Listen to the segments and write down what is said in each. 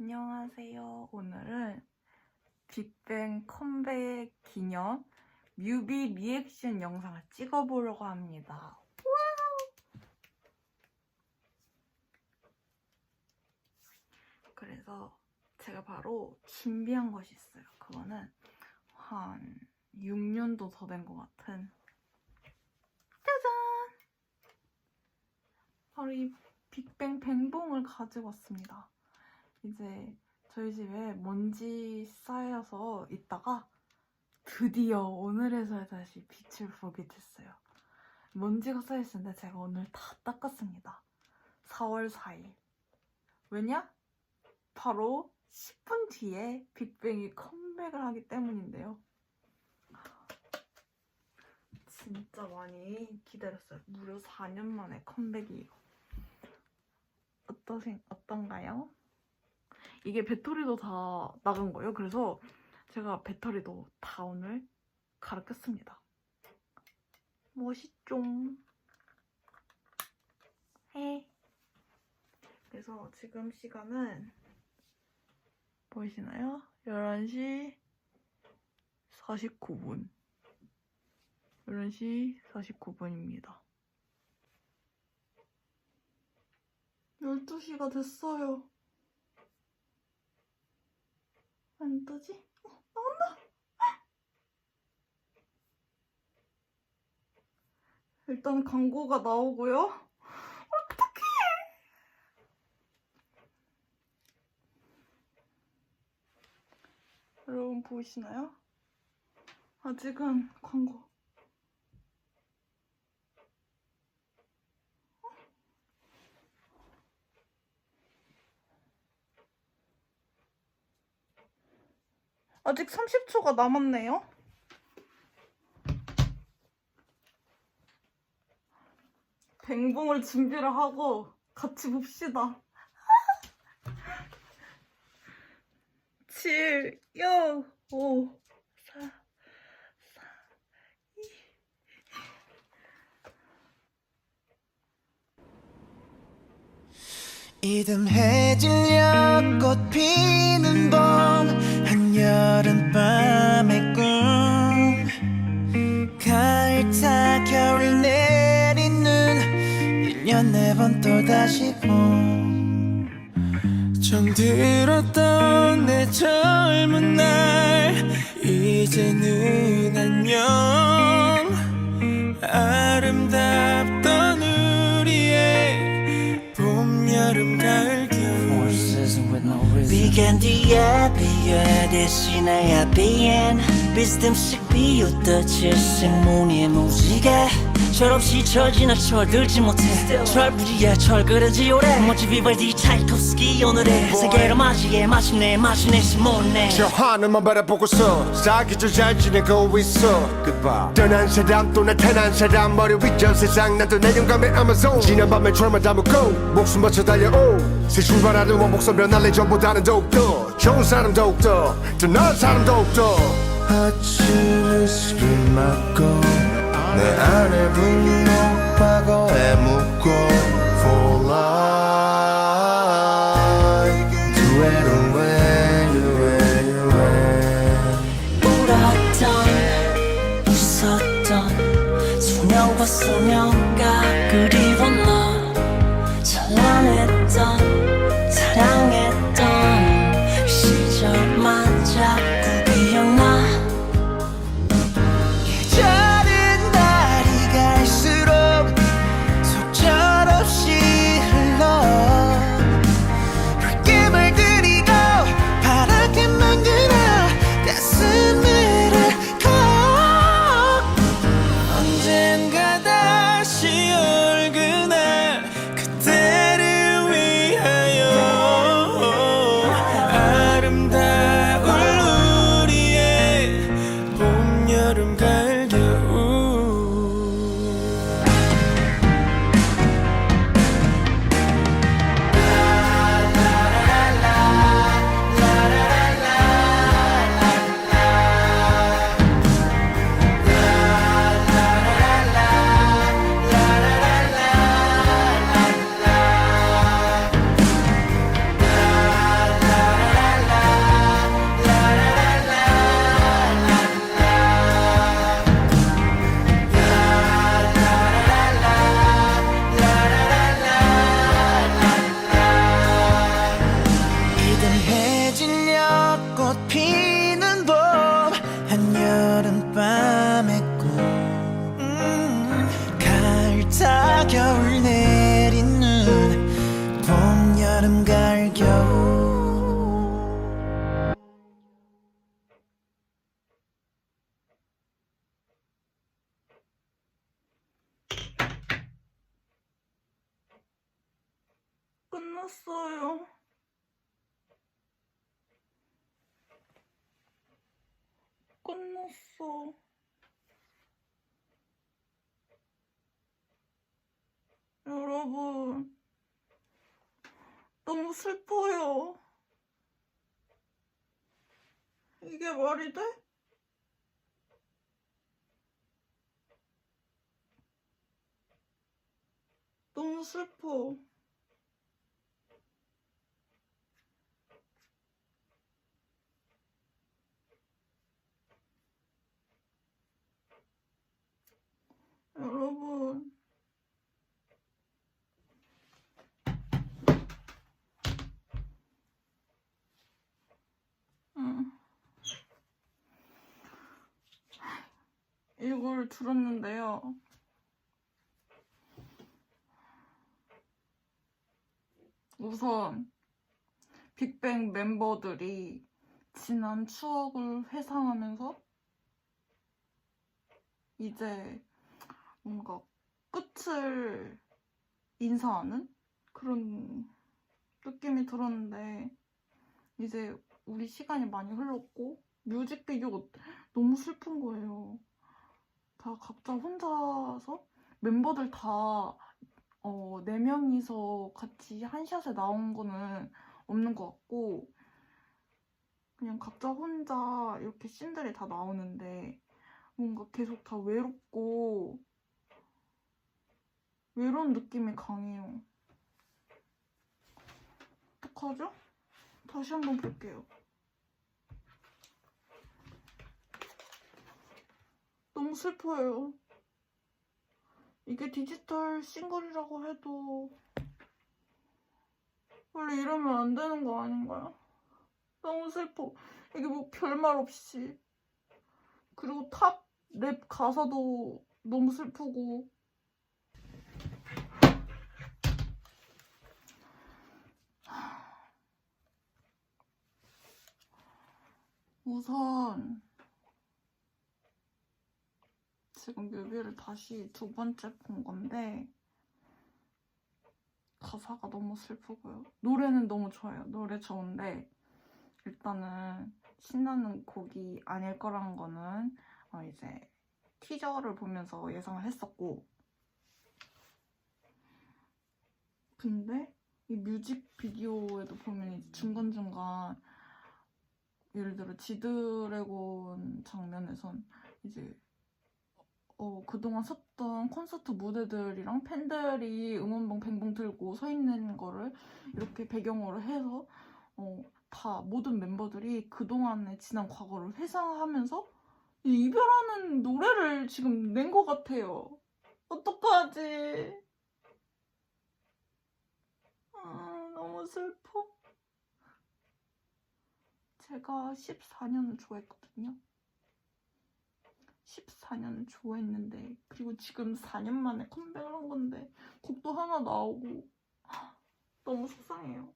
안녕하세요. 오늘은 빅뱅 컴백 기념 뮤비 리액션 영상을 찍어보려고 합니다. 그래서 제가 바로 준비한 것이 있어요. 그거는 한 6년도 더 된 것 같은 짜잔! 바로 이 빅뱅 뱅봉을 가지고 왔습니다. 이제 저희 집에 먼지 쌓여서 있다가 드디어 오늘에서야 다시 빛을 보게 됐어요. 먼지가 쌓여있었는데 제가 오늘 다 닦았습니다. 4월 4일. 왜냐? 바로 10분 뒤에 빅뱅이 컴백을 하기 때문인데요. 진짜 많이 기다렸어요. 무려 4년 만에 컴백이에요. 어떠신, 어떤가요? 이게 배터리도 다 나간 거예요. 그래서 제가 배터리도 다 오늘 갈아 꼈습니다. 멋있죠? 해. 그래서 지금 시간은 보이시나요? 11시 49분. 11시 49분입니다. 12시가 됐어요. 안 뜨지? 어, 나온다! 일단 광고가 나오고요. 어떡해! 여러분 보이시나요? 아직은 광고. 아직 30초가 남았네요. 뱅봉을 준비를 하고 같이 봅시다. 7, 6, 5, 4, 4, 2. 이듬해질녘 꽃 피는 봄한 여름 밤의 꿈 가을 타 겨울 내리는 1년 네 번 또다시 봄. 정들었던 내 젊은 날 이제는 안녕 아름답던 우리의 봄, 여름, 가을, 겨울 비간 뒤에 비에 대신에 비엔 비스듬씩 비웃듯이 생문의 무지개 철없이 철 지나 철들지 못해 철부지에 철 그려지 오래 멋지 비발디 차이콥스키 오늘의 세계로 맞이해 마침내 마침내 시몬네 저 하늘만 바라보고서 사기절 잘 지내고 있어. Goodbye. 떠난 사람 또 나타난 사람 머리 위저 세상 나도 내 영감의 아마존 지난 밤에 철만 담고 목숨 바쳐 달려오 새 출발하는 원목선 변할래 전보다는 더욱더 좋은 사람 더욱더 더나은 사람 더욱더. 아침을 술 맞고 내 안에 분노 끝났어요. 끝났어. 여러분, 너무 슬퍼요. 이게 말이 돼? 너무 슬퍼. 여러분. 음. 들었는데요. 우선 빅뱅 멤버들이 지난 추억을 회상하면서 이제 뭔가 끝을 인사하는 그런 느낌이 들었는데 이제 우리 시간이 많이 흘렀고 뮤직비디오 너무 슬픈 거예요. 다 각자 혼자서 member들 다 어, 네 명이서 같이 한 샷에 나온 거는 없는 것 같고 그냥 각자 혼자 이렇게 씬들이 다 나오는데 뭔가 계속 다 외롭고 외로운 느낌이 강해요. 어떡하죠? 다시 한번 볼게요. 너무 슬퍼요. 이게 디지털 싱글이라고 해도 원래 이러면 안 되는 거 아닌가요? 너무 슬퍼. 이게 뭐 별말 없이. 그리고 탑 랩 가사도 너무 슬프고. 우선 지금 뮤비를 다시 두 번째 본 건데 가사가 너무 슬프고요. 노래는 너무 좋아요. 노래 좋은데 일단은 신나는 곡이 아닐 거라는 거는 어, 이제 티저를 보면서 예상을 했었고 근데 이 뮤직비디오에도 보면 중간중간 예를 들어 지드래곤 장면에선 이제 어, 그동안 섰던 콘서트 무대들이랑 팬들이 응원봉 뱅봉 들고 서 있는 거를 이렇게 배경으로 해서 어, 다 모든 멤버들이 그동안의 지난 과거를 회상하면서 이 이별하는 노래를 지금 낸 것 같아요. 어떡하지? 아, 너무 슬퍼. 제가 14년을 좋아했거든요. 14년을 좋아했는데 그리고 지금 4년 만에 컴백을 한 건데 곡도 하나 나오고 너무 속상해요.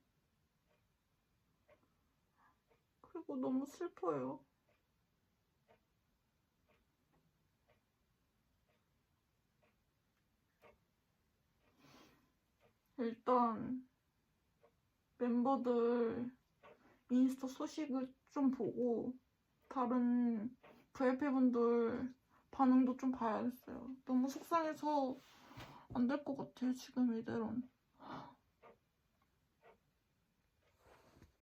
그리고 너무 슬퍼요. 일단 멤버들 인스타 소식을 좀 보고 다른 VIP분들 반응도 좀 봐야겠어요. 너무 속상해서 안 될 것 같아요, 지금 이대로는.